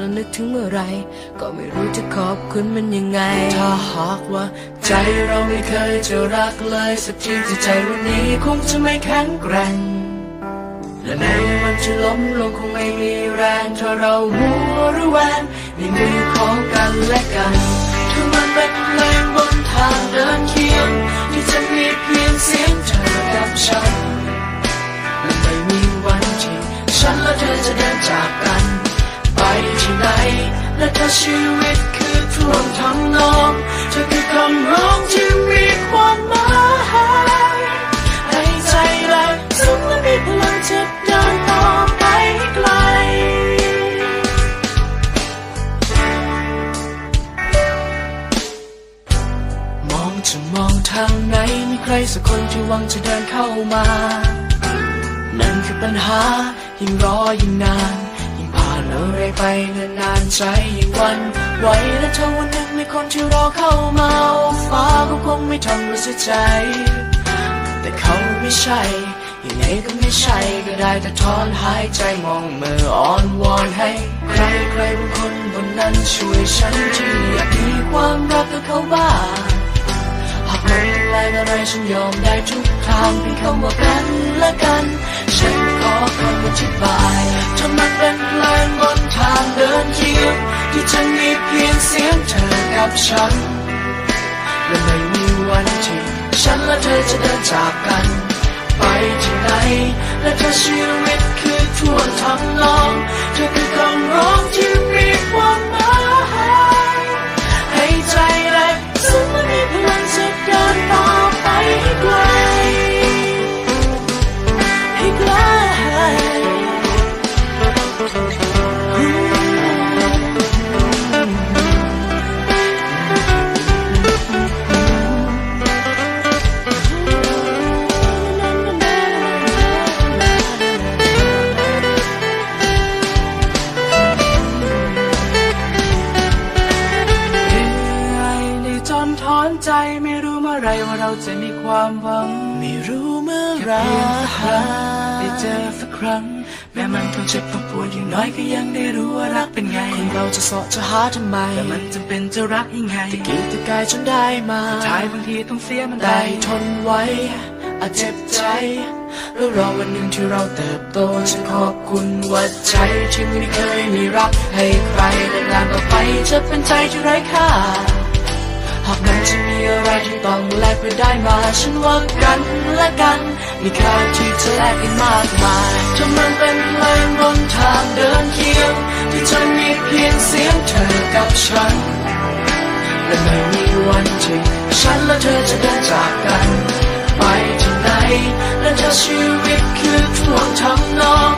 แล้วนึกถึงเมื่อไร ก็ไม่รู้จะขอบคุณมันยังไง ถ้าหากว่า ใจเราไม่เคยจะรักเลยสักทีที่ใจวันนี้คงจะไม่แข็งแกร่งและในวันที่ล้มลงคงไม่มีแรงถ้าเราหัวหรือแวนในมือของกันและกันคือมันเป็นเพลงบน และถ้าชีวิตคือท่วงทำนองเธอคือคำร้องที่มีความหมายให้ใจแรงซึ้งและมีพลังจะเดินต่อไปให้ไกลมองจะมองทางไหนมีใครสักคนที่หวังจะเดินเข้ามา นั่นคือปัญหายิ่งรอยิ่งนาน ไปนานๆใจยิ่งวันไหวและถ้าวันหนึ่งมีคนที่รอเข้ามาฟ้าก็คงไม่ทำเราเสียใจ แต่เขาไม่ใช่ยังไงก็ไม่ใช่ก็ได้แต่ถอนหายใจมองมืออ่อนวอนให้ ใครใครบางคนบนนั้นช่วยฉันที่อยากมีความรักกับเขาบ้างหากมันแรงอะไรฉันยอมได้ทุกทางเพียงคำว่ากันและกัน ฉันขอคำอธิบายถ้า ฉัน และไม่มีวันที่ฉันและเธอจะเดินจากกัน ไปที่ไหน และเธอชีวิตคือท่วงทำนอง เธอคือคำร้องที่มีความหมา ไม่รู้เมื่อไรว่าเราจะมีความหวัง ไม่รู้เมื่อไรได้เจอสักครั้ง แม้มันต้องเจ็บต้องปวดอย่างน้อยก็ยังได้รู้ว่ารักเป็นไง คนเราจะเสาะจะหาทำไม แต่มันจำเป็นจะรักยังไงตะกี้ตะกายจนได้มาสุดท้ายบางทีต้องเสียมันได้ทนไว้อาจเจ็บใจแล้วรอวันหนึ่งที่เราเติบโตฉันขอบคุณว่าใจที่ไม่เคยมีรักให้ใครและนานต่อไปจะเป็นใจที่ไร้ค่าหากมันจะมีอะไรที่ต้องแลกไปได้มา ฉันว่ากันและกัน มีค่าที่จะแลกกันมากมายถ้ามันเป็นเพลงบนทางเดินเคียง ที่จะมีเพียงเสียงเธอกับฉัน และไม่มีวันที่ฉันและเธอจะเดินจากกัน ไปที่ไหนและถ้าชีวิตคือท่วงทำนอง